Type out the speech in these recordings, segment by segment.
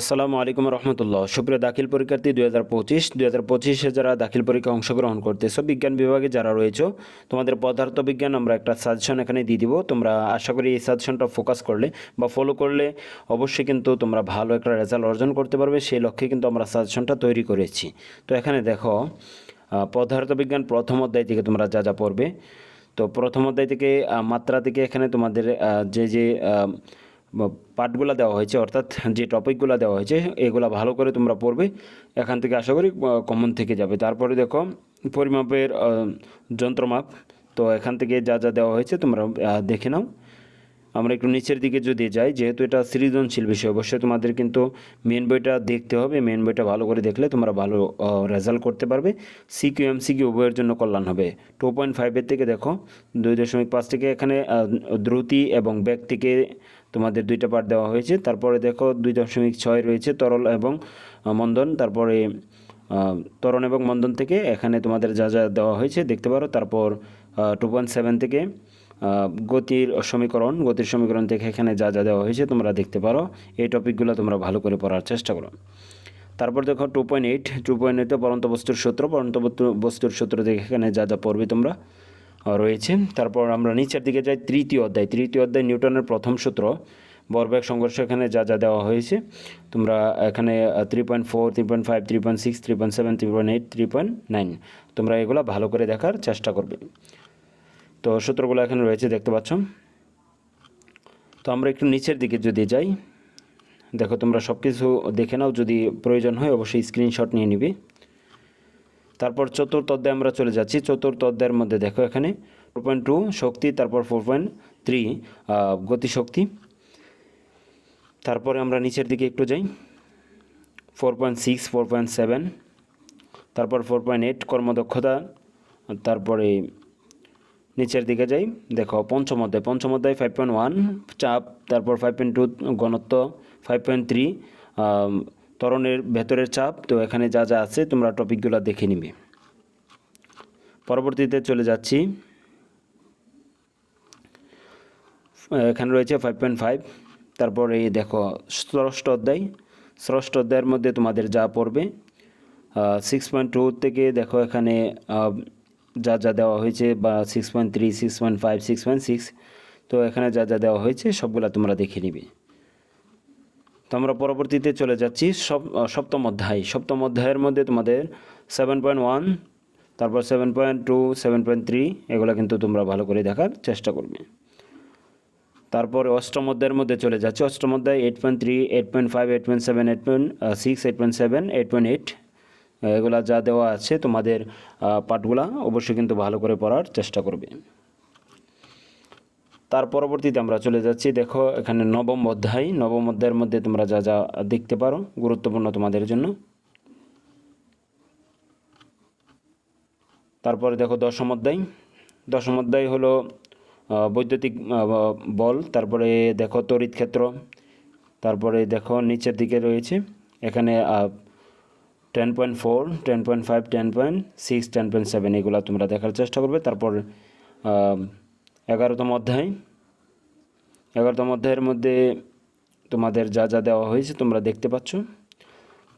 আসসালামু আলাইকুম রহমতুল্লাহ। সুপ্রিয় দাখিল পরীক্ষার্থী দুই হাজার পঁচিশ দুই হাজার পঁচিশে যারা দাখিল পরীক্ষায় অংশগ্রহণ করতেছো বিজ্ঞান বিভাগে যারা রয়েছে তোমাদের পদার্থ বিজ্ঞান আমরা একটা সাজেশন এখানে দিয়ে দিব। তোমরা আশা করি এই সাজেশনটা ফোকাস করলে বা ফলো করলে অবশ্যই কিন্তু তোমরা ভালো একটা রেজাল্ট অর্জন করতে পারবে। সেই লক্ষ্যে কিন্তু আমরা সাজেশনটা তৈরি করেছি। তো এখানে দেখো আহ, পদার্থ বিজ্ঞান প্রথম অধ্যায় থেকে তোমরা যা যা পড়বে তো প্রথম অধ্যায় থেকে মাত্রা থেকে এখানে তোমাদের যে যে পার্টগুলো দেওয়া হয়েছে, অর্থাৎ যে টপিকগুলো দেওয়া হয়েছে, এগুলো ভালো করে তোমরা পড়বে। এখান থেকে আশা করি কমন থেকে যাবে। তারপরে দেখো, পরিমাপের যন্ত্রমাপ। তো এখান থেকে যা যা দেওয়া হয়েছে, তোমরা দেখে নাও। আমরা একটু নিচের দিকে যদি যাই, যেহেতু এটা সৃজনশীল বিষয়, অবশ্যই তোমাদের কিন্তু মেন বইটা দেখতে হবে। মেন বইটা ভালো করে দেখলে তোমরা ভালো রেজাল্ট করতে পারবে। সিকিউ এম সিকিউ উভয়ের জন্য কল্যাণ হবে। টু পয়েন্ট ফাইভের থেকে দেখো, দুই দশমিক পাঁচ থেকে এখানে দ্রুতি এবং ব্যাগ থেকে তোমাদের দুইটা পার্ট দেওয়া হয়েছে। তারপরে দেখো, দুই দশমিক ছয় রয়েছে তরল এবং মন্দন। তারপরে তরণ এবং মন্দন থেকে এখানে তোমাদের যা যা দেওয়া হয়েছে, দেখতে পারো। তারপর টু পয়েন্ট সেভেন থেকে গতির সমীকরণ গতির সমীকরণ থেকে এখানে যা যা দেওয়া হয়েছে তোমরা দেখতে পারো। এই টপিকগুলো তোমরা ভালো করে পড়ার চেষ্টা করো। তারপর দেখো two point eight two point এইটে পরন্ত বস্তুর সূত্র, পরন্ত বস্তু- বস্তুর সূত্র থেকে এখানে যা যা পড়বে তোমরা রয়েছে। তারপর আমরা নিচের দিকে যাই, তৃতীয় অধ্যায়। তৃতীয় অধ্যায় নিউটনের প্রথম সূত্র। বরবেগ সংঘর্ষ এখানে যা যা দেওয়া হয়েছে। তোমরা এখানে three point four three point five three point six three point seven three point eight three point nine তোমরা এগুলো ভালো করে দেখার চেষ্টা করবে। তো সূত্রগুলো এখানে রয়েছে, দেখতে পাচ্ছ। তো আমরা একটু নিচের দিকে যদি যাই, দেখো তোমরা সব কিছু দেখে নাও, যদি প্রয়োজন হয় অবশ্যই স্ক্রিনশট নিয়ে নিবে। তারপর চতুর্থ অধ্যায়ে আমরা চলে যাচ্ছি। চতুর্থ অধ্যায়ের মধ্যে দেখো এখানে ফোর পয়েন্ট টু শক্তি, তারপর ফোর পয়েন্ট থ্রি গতিশক্তি। তারপরে আমরা নিচের দিকে একটু যাই। Four point six four point seven তারপর ফোর পয়েন্ট এইট কর্মদক্ষতা, তারপরে নিচের দিকে যাই। দেখো, পঞ্চম অধ্যায় পঞ্চম অধ্যায় ফাইভ পয়েন্ট ওয়ান চাপ, তারপর ফাইভ পয়েন্ট টু ঘনত্ব ফাইভ পয়েন্ট থ্রি তরণের ভেতরের চাপ। তো এখানে যা যা আছে, তোমরা টপিকগুলো দেখে নিবে। পরবর্তীতে চলে যাচ্ছি। এখানে রয়েছে ফাইভ পয়েন্ট ফাইভ তারপর এই দেখো, ষষ্ঠ অধ্যায়। ষষ্ঠ অধ্যায়ের মধ্যে তোমাদের যা পড়বে সিক্স পয়েন্ট টু থেকে দেখো এখানে যা যা দেওয়া হয়েছে বা six point three six point five six point six তো এখানে যা যা দেওয়া হয়েছে সবগুলা তোমরা দেখে নিবে। তো আমরা পরবর্তীতে চলে যাচ্ছি সব সপ্তম অধ্যায়। সপ্তম অধ্যায়ের মধ্যে তোমাদের সেভেন পয়েন্ট ওয়ান তারপর seven point two seven point three এগুলো কিন্তু তোমরা ভালো করে দেখার চেষ্টা করবে। তারপর অষ্টম অধ্যায়ের মধ্যে চলে যাচ্ছে। অষ্টম অধ্যায় eight point three eight point five eight point seven eight point six eight point seven eight point eight এগুলা যা দেওয়া আছে তোমাদের পাঠগুলা অবশ্যই কিন্তু ভালো করে পড়ার চেষ্টা করবে। তার পরবর্তীতে আমরা চলে যাচ্ছি, দেখো এখানে নবম অধ্যায়। নবম অধ্যায়ের মধ্যে তোমরা যা যা দেখতে পারো, গুরুত্বপূর্ণ তোমাদের জন্য। তারপরে দেখো দশম অধ্যায়। দশম অধ্যায় হলো বৈদ্যুতিক বল, তারপরে দেখো তড়িৎ ক্ষেত্র, তারপরে দেখো নিচের দিকে রয়েছে। এখানে ten point four ten point five ten point six ten point seven এগুলো তোমরা দেখার চেষ্টা করবে। তারপর এগারোতম অধ্যায়। এগারোতম অধ্যায়ের মধ্যে তোমাদের যা যা দেওয়া হয়েছে তোমরা দেখতে পাচ্ছ।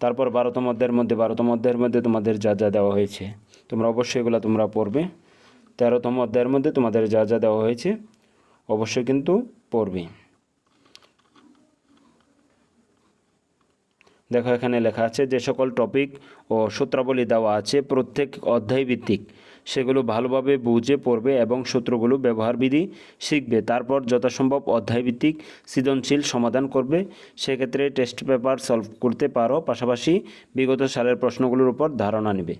তারপর বারোতম অধ্যায়ের মধ্যে, বারোতম অধ্যায়ের মধ্যে তোমাদের যা যা দেওয়া হয়েছে, তোমরা অবশ্যই এগুলো তোমরা পড়বে। তেরোতম অধ্যায়ের মধ্যে তোমাদের যা যা দেওয়া হয়েছে, অবশ্যই কিন্তু পড়বে। দেখো এখানে লেখা আছে যে সকল টপিক ও সূত্রাবলী দেওয়া আছে প্রত্যেক অধ্যায় ভিত্তিক সেগুলো ভালোভাবে বুঝে, পড়বে এবং সূত্রগুলো ব্যবহারবিধি শিখবে। তারপর যথাসম্ভব অধ্যায়ভিত্তিক সৃজনশীল সমাধান করবে। সেক্ষেত্রে টেস্ট পেপার সলভ করতে পারো, পাশাপাশি বিগত সালের প্রশ্নগুলোর উপর ধারণা নেবে।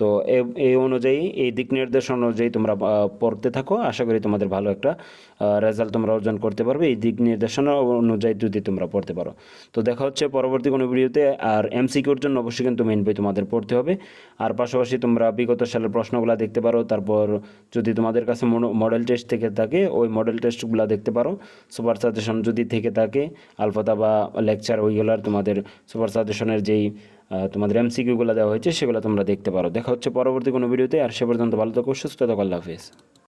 তো এই অনুযায়ী, এই দিক নির্দেশ অনুযায়ী তোমরা পড়তে থাকো। আশা করি তোমাদের ভালো একটা রেজাল্ট তোমরা অর্জন করতে পারবে। এই দিক নির্দেশনা অনুযায়ী যদি তোমরা পড়তে পারো। তো দেখা হচ্ছে পরবর্তী কোনো ভিডিওতে। আর এমসিকিউর জন্য অবশ্যই কিন্তু মেন বই তোমাদের পড়তে হবে। আর পাশাপাশি তোমরা বিগত সালের প্রশ্নগুলো দেখতে পারো। তারপর যদি তোমাদের কাছে মডেল টেস্ট থেকে থাকে, ওই মডেল টেস্টগুলো দেখতে পারো। সুপার সাজেশন যদি থেকে থাকে আলফাতা বা লেকচার ওইগুলার তোমাদের সুপার সাজেশনের যেই তোমাদের এমসিকিউগুলো দেওয়া হয়েছে, সেগুলো তোমরা দেখতে পারো। দেখা হচ্ছে পরবর্তী কোনো ভিডিওতে আর সে পর্যন্ত ভালো থাকো, সুস্থ থাকো, আল্লাহ হাফিজ।